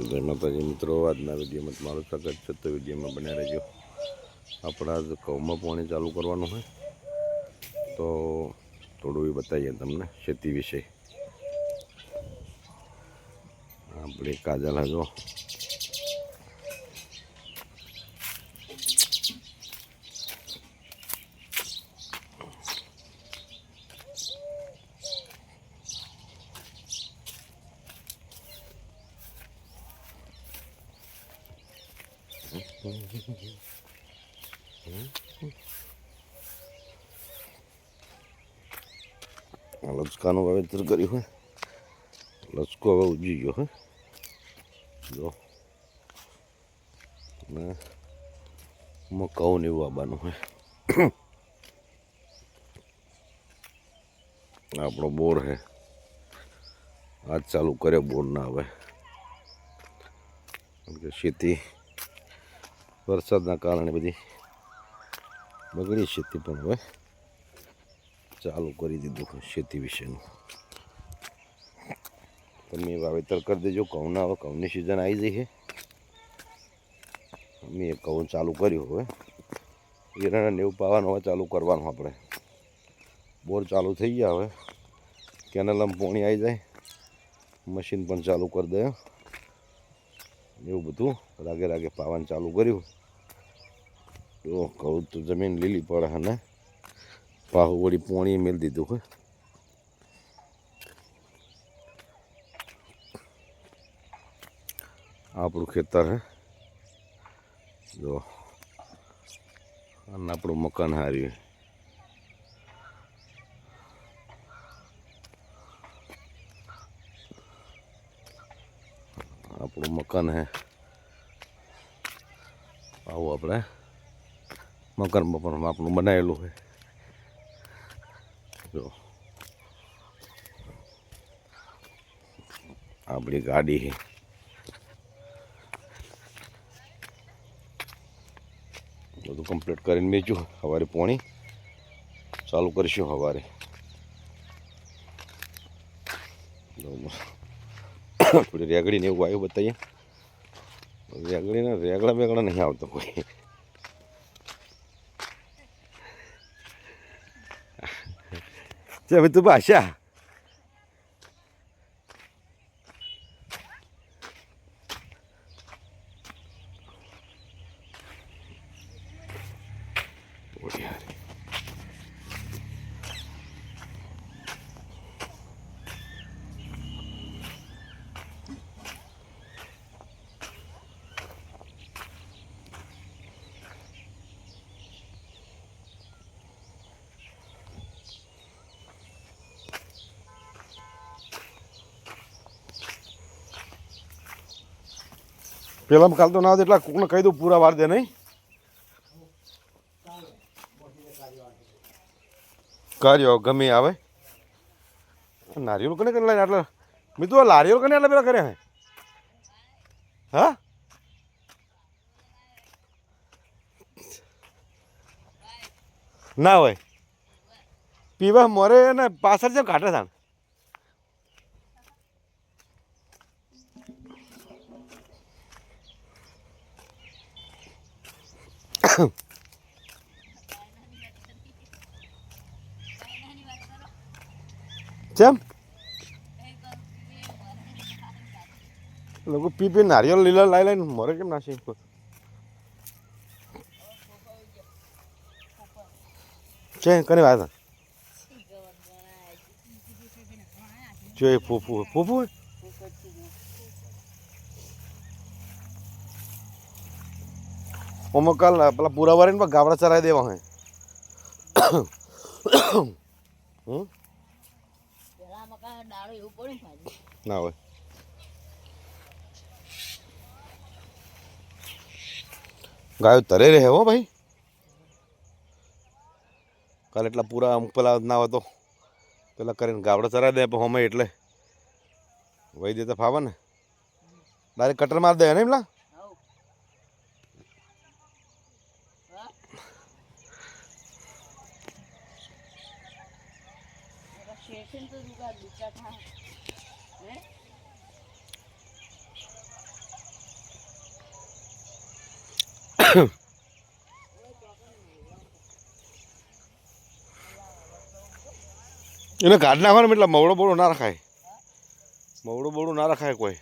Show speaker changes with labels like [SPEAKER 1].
[SPEAKER 1] જય માતાજી મિત્રો, આજના વિડીયોમાં તમારું સ્વાગત છે. તો વિડીયોમાં બન્યા રહેજો. આપણા ઘઉંમાં પાણી ચાલુ કરવાનું હોય. તો થોડું એ બતાવીએ તમને ખેતી વિશે. આપણે કાજલ હજો. લચકાનું વાવેતર કર્યું હોય. લચકો હવે ઉજી ગયો, હે? જો. ને મકાઉ ને એવું આવવાનું હોય. આપણો બોર હે. આજ ચાલુ કર્યો, બોર ના હવે કે ખેતી વરસાદના કારણે બધી બગડી ખેતી પણ હવે ચાલુ કરી દીધું ખેતી વિશેનું. તમે વાવેતર કરી દેજો, ઘઉંના હવે ઘઉંની સિઝન આવી જઈ છે. એ ઘઉં ચાલુ કર્યું હવે. એરણા નેવું પાવાનું હવે ચાલુ કરવાનું આપણે. બોર ચાલુ થઈ ગયા હવે. કેનલમાં પાણી આવી જાય. મશીન પણ ચાલુ કરી દે. એવું બધું રાગે રાગે પાવાનું ચાલુ કર્યું. તો કહું તો જમીન લીલી પડે અને પાહુ વળી પોણી મેળ દીધું હોય આપણું ખેતર હે. જો, અને આપણું મકાન હાર્યું આપણું મકાન હે. આવું આપણે મકાનમાં પણ આપણું બનાવેલું હોય. જો. આપણી ગાડી છે. બધું કમ્પ્લીટ કરીને મેચ્યું સવારે પોણી ચાલુ કરીશું સવારે. થોડી રેગડીને એવું આવ્યું બતાવીએ. રેગડીને રેગડા બેગડા નહીં આવતો કોઈ. છે હવે તું ભાષા પેલા કાલ તો ના એટલા કોકને કહી દઉં, પૂરા વાર દે નહીં. કર્યો ગમે આવે. નારિયેલ કને કરે એટલે મેં તું લારીઓ કને આટલા પેલા કર્યા હે હા? ના હોય. પીવા મોરે ને પાછળ જેમ કાઢે થાણ ચેમ? લોકો પી પી નારિયેળ લીલા લાઈ લઈને મરે કેમ નાસી છે કને વાત? જો એ ફૂફુ ફૂફુ ઓમાં કાલ પેલા પૂરા વાળીને પણ ગાબડા ચરાવી દેવા
[SPEAKER 2] હે. ના
[SPEAKER 1] હોય. ગાયો તરે રહે હો ભાઈ. કાલે એટલા પૂરા અમુક પેલા ના હોય તો પેલા કરીને ગાબડા ચરાવી દે, પણ હમે એટલે. વહી દેતા ફાવે ને. ડાયરેક્ટ કટર માર દે ને એમલા એને કાઢ નાખવાનો એટલે મવડો બોડો ના રખાય. મવડો બોડો ના રખાય કોઈ.